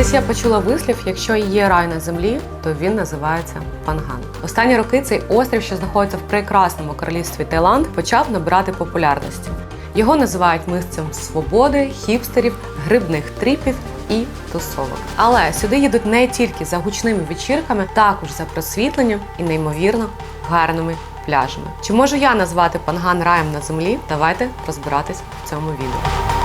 Десь я почула вислів: якщо є рай на землі, то він називається Панган. Останні роки цей острів, що знаходиться в прекрасному королівстві Таїланд, почав набирати популярності. Його називають місцем свободи, хіпстерів, грибних тріпів і тусовок. Але сюди їдуть не тільки за гучними вечірками, також за просвітленням і неймовірно гарними пляжами. Чи можу я назвати Панган раєм на землі? Давайте розбиратись в цьому відео.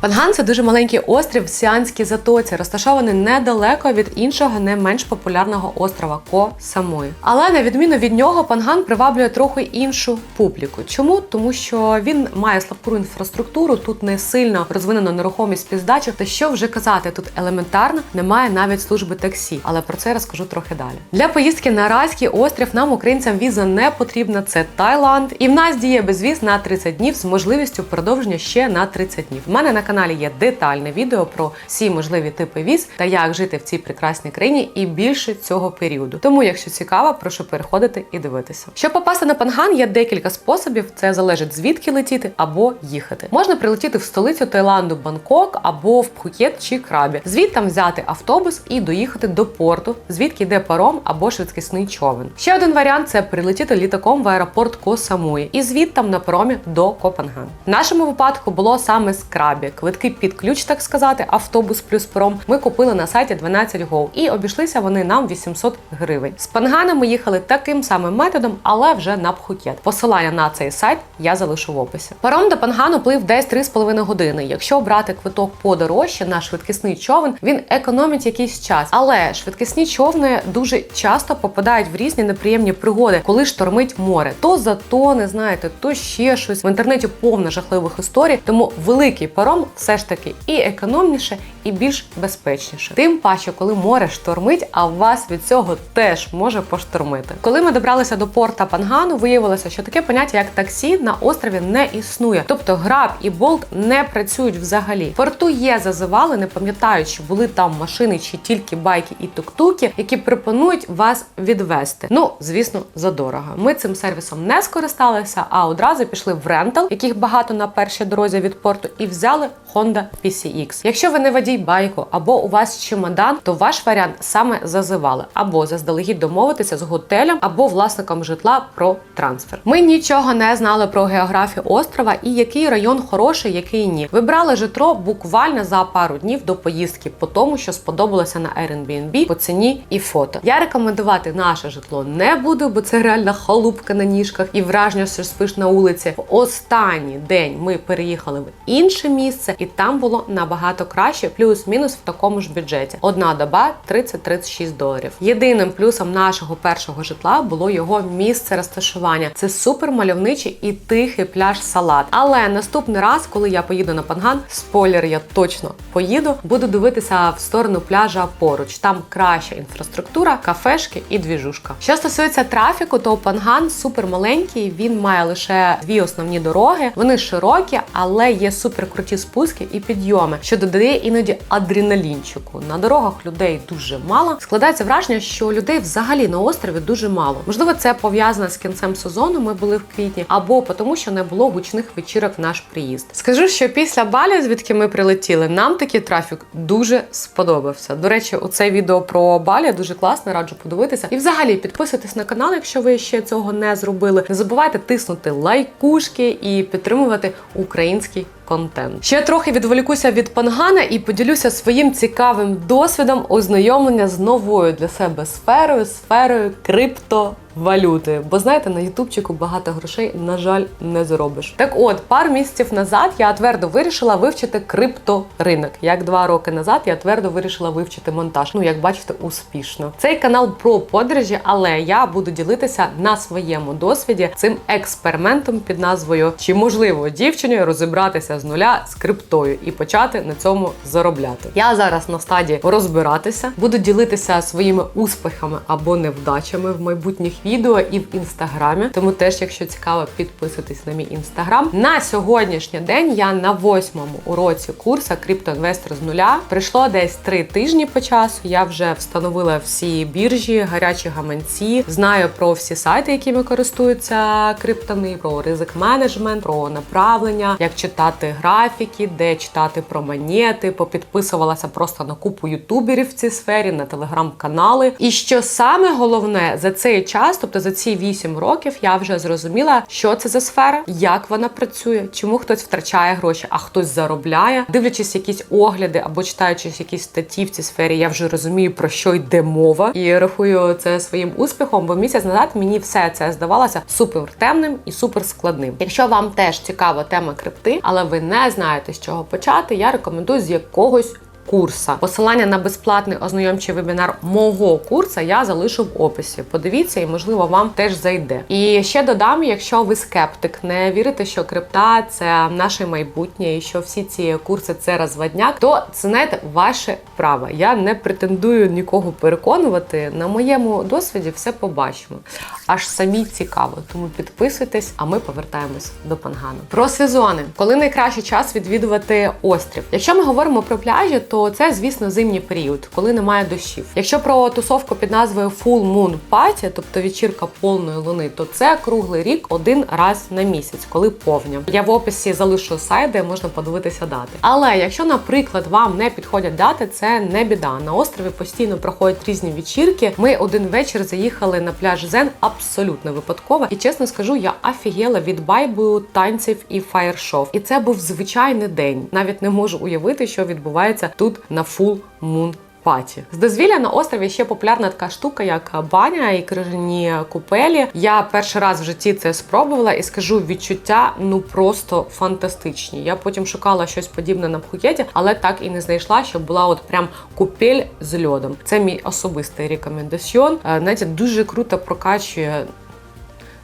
Панган це дуже маленький острів в Сіанській затоці, розташований недалеко від іншого не менш популярного острова Ко Самуї. Але на відміну від нього, Панган приваблює трохи іншу публіку. Чому? Тому що він має слабку інфраструктуру, тут не сильно розвинено нерухомість піздачок. Та що вже казати, тут елементарно немає навіть служби таксі, але про це розкажу трохи далі. Для поїздки на Райський острів нам, українцям, віза не потрібна. Це Таїланд, і в нас діє безвіз на 30 днів з можливістю продовження ще на 30 днів. У мене на каналі є детальне відео про всі можливі типи віз та як жити в цій прекрасній країні і більше цього періоду. Тому, якщо цікаво, прошу переходити і дивитися. Щоб попасти на Панган, є декілька способів. Це залежить звідки летіти або їхати. Можна прилетіти в столицю Таїланду Бангкок або в Пхукет чи Крабі. Звідти взяти автобус і доїхати до порту, звідки йде паром або швидкісний човен. Ще один варіант це прилетіти літаком в аеропорт Ко Самуї і звідтам на паромі до Копенган. В нашому випадку було саме з Крабі. Квитки під ключ, так сказати, автобус плюс паром. Ми купили на сайті 12Go і обійшлися вони нам 800 гривень. З Пангана ми їхали таким самим методом, але вже на Пхукет. Посилання на цей сайт я залишу в описі. Паром до Пангану плив десь 3,5 години. Якщо брати квиток подорожче на швидкісний човен, він економить якийсь час. Але швидкісні човни дуже часто попадають в різні неприємні пригоди, коли штормить море. То затоне, знаєте, то ще щось. В інтернеті повно жахливих історій. Тому великий паром все ж таки і економніше, і більш безпечніше. Тим паче, коли море штормить, а вас від цього теж може поштормити. Коли ми добралися до порта Пангану, виявилося, що таке поняття як таксі на острові не існує. Тобто граб і болт не працюють взагалі. Порту є зазивали, не пам'ятають, чи були там машини чи тільки байки і тук-туки, які пропонують вас відвести. Ну, звісно, задорого. Ми цим сервісом не скористалися, а одразу пішли в рентал, яких багато на першій дорозі від порту, і взяли Honda PCX. Якщо ви не водій байку або у вас чемодан, то ваш варіант саме зазивали або заздалегідь домовитися з готелем або власником житла про трансфер. Ми нічого не знали про географію острова і який район хороший, який ні. Вибрали житло буквально за пару днів до поїздки, по тому, що сподобалося на Airbnb по ціні і фото. Я рекомендувати наше житло не буду, бо це реальна халупка на ніжках і враження, що спиш на вулиці. В останній день ми переїхали в інше місце, і там було набагато краще, плюс-мінус в такому ж бюджеті. Одна доба 30-36 доларів. Єдиним плюсом нашого першого житла було його місце розташування. Це супер мальовничий і тихий пляж Салат. Але наступний раз, коли я поїду на Панган, спойлер, я точно поїду, буду дивитися в сторону пляжа поруч. Там краща інфраструктура, кафешки і двіжушка. Що стосується трафіку, то Панган супер маленький. Він має лише дві основні дороги. Вони широкі, але є супер круті спуски і підйоми, що додає іноді адреналінчику. На дорогах людей дуже мало. Складається враження, що людей взагалі на острові дуже мало. Можливо, це пов'язано з кінцем сезону. Ми були в квітні, або тому, що не було гучних вечірок в наш приїзд. Скажу, що після Балі, звідки ми прилетіли, нам такий трафік дуже сподобався. До речі, оце відео про Балі дуже класно, раджу подивитися. І взагалі підписуйтесь на канал, якщо ви ще цього не зробили. Не забувайте тиснути лайкушки і підтримувати український контент. Ще трохи відволікуся від пангана і поділюся своїм цікавим досвідом ознайомлення з новою для себе сферою, сферою крипто. Валюти, бо знаєте, на ютубчику багато грошей, на жаль, не заробиш. Так от, пару місяців назад я твердо вирішила вивчити крипторинок. Як два роки назад я твердо вирішила вивчити монтаж. Ну, як бачите, успішно. Цей канал про подорожі, але я буду ділитися на своєму досвіді цим експериментом під назвою Чи можливо дівчині розібратися з нуля з криптою і почати на цьому заробляти. Я зараз на стадії розбиратися, буду ділитися своїми успіхами або невдачами в майбутніх відео і в інстаграмі. Тому теж, якщо цікаво, підписуйтесь на мій інстаграм. На сьогоднішній день я на восьмому уроці курсу криптоінвестор з нуля. Прийшло десь три тижні по часу. Я вже встановила всі біржі, гарячі гаманці, знаю про всі сайти, якими користуються криптони, про ризик менеджмент, про направлення, як читати графіки, де читати про монети, попідписувалася просто на купу ютуберів в цій сфері, на телеграм-канали. І що саме головне за цей час, тобто за ці 8 років, я вже зрозуміла, що це за сфера, як вона працює, чому хтось втрачає гроші, а хтось заробляє. Дивлячись якісь огляди або читаючи якісь статті в цій сфері, я вже розумію про що йде мова, і рахую це своїм успіхом. Бо місяць назад мені все це здавалося супер темним і супер складним. Якщо вам теж цікава тема крипти, але ви не знаєте з чого почати, я рекомендую з якогось курса. Посилання на безплатний ознайомчий вебінар мого курсу я залишу в описі. Подивіться, і можливо вам теж зайде. І ще додам, якщо ви скептик, не вірите, що крипта це наше майбутнє, і що всі ці курси це розводняк, то це знаєте ваше право. Я не претендую нікого переконувати. На моєму досвіді все побачимо. Аж самі цікаво. Тому підписуйтесь, а ми повертаємось до пангану. Про сезони, коли найкращий час відвідувати острів. Якщо ми говоримо про пляжі, то то це, звісно, зимній період, коли немає дощів. Якщо про тусовку під назвою Full Moon Party, тобто вечірка повної луни, то це круглий рік один раз на місяць, коли повня. Я в описі залишу сайт, де можна подивитися дати. Але якщо, наприклад, вам не підходять дати, це не біда. На острові постійно проходять різні вечірки. Ми один вечір заїхали на пляж Зен абсолютно випадково. І чесно скажу, я офігела від байбу, танців і фаєр-шоу. І це був звичайний день. Навіть не можу уявити, що відбувається тут на Full Moon Паті з дозвілля на острові ще популярна така штука, як баня і крижані купелі. Я перший раз в житті це спробувала і скажу відчуття ну просто фантастичні. Я потім шукала щось подібне на Пхукеті, але так і не знайшла, щоб була от прям купель з льодом. Це мій особистий рекомендаціон. Е, знаєте, дуже круто прокачує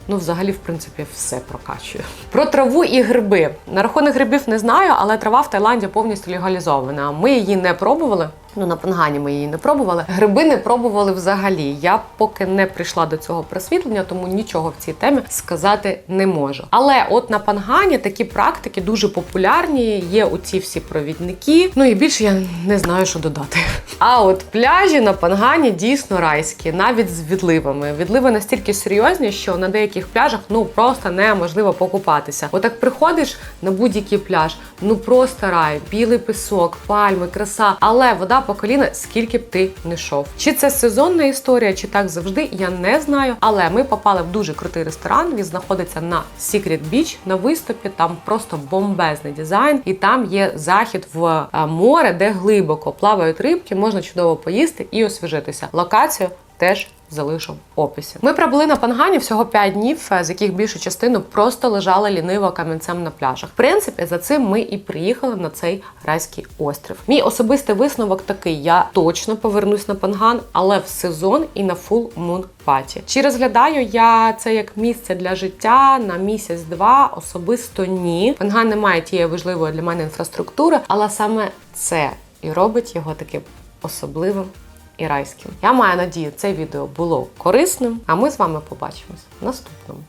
Ну, взагалі, в принципі, все прокачує. Про траву і гриби. На рахунок грибів не знаю, але трава в Таїланді повністю легалізована. Ми її не пробували. Ну, на пангані ми її не пробували. Гриби не пробували взагалі. Я поки не прийшла до цього просвітлення, тому нічого в цій темі сказати не можу. Але от на пангані такі практики дуже популярні. Є у ці всі провідники. Ну і більше я не знаю, що додати. А от пляжі на пангані дійсно райські, навіть з відливами. Відливи настільки серйозні, що на деяких пляжах ну просто неможливо покупатися. Отак приходиш на будь-який пляж, ну просто рай, білий пісок, пальми, краса, але вода по коліна, скільки б ти не йшов. Чи це сезонна історія, чи так завжди, я не знаю. Але ми попали в дуже крутий ресторан. Він знаходиться на Secret Beach на виступі. Там просто бомбезний дизайн, і там є захід в е, море, де глибоко плавають рибки, можна чудово поїсти і освіжитися. Локацію теж залишу в описі. Ми пробули на пангані всього 5 днів, з яких більшу частину просто лежали ліниво камінцем на пляжах. В принципі, за цим ми і приїхали на цей райський острів. Мій особистий висновок такий: я точно повернусь на панган, але в сезон і на фул мун паті. Чи розглядаю я це як місце для життя на місяць-два? Особисто ні. Панган не має тієї важливої для мене інфраструктури, але саме це і робить його таким особливим і райським. Я маю надію, це відео було корисним, а ми з вами побачимось в наступному.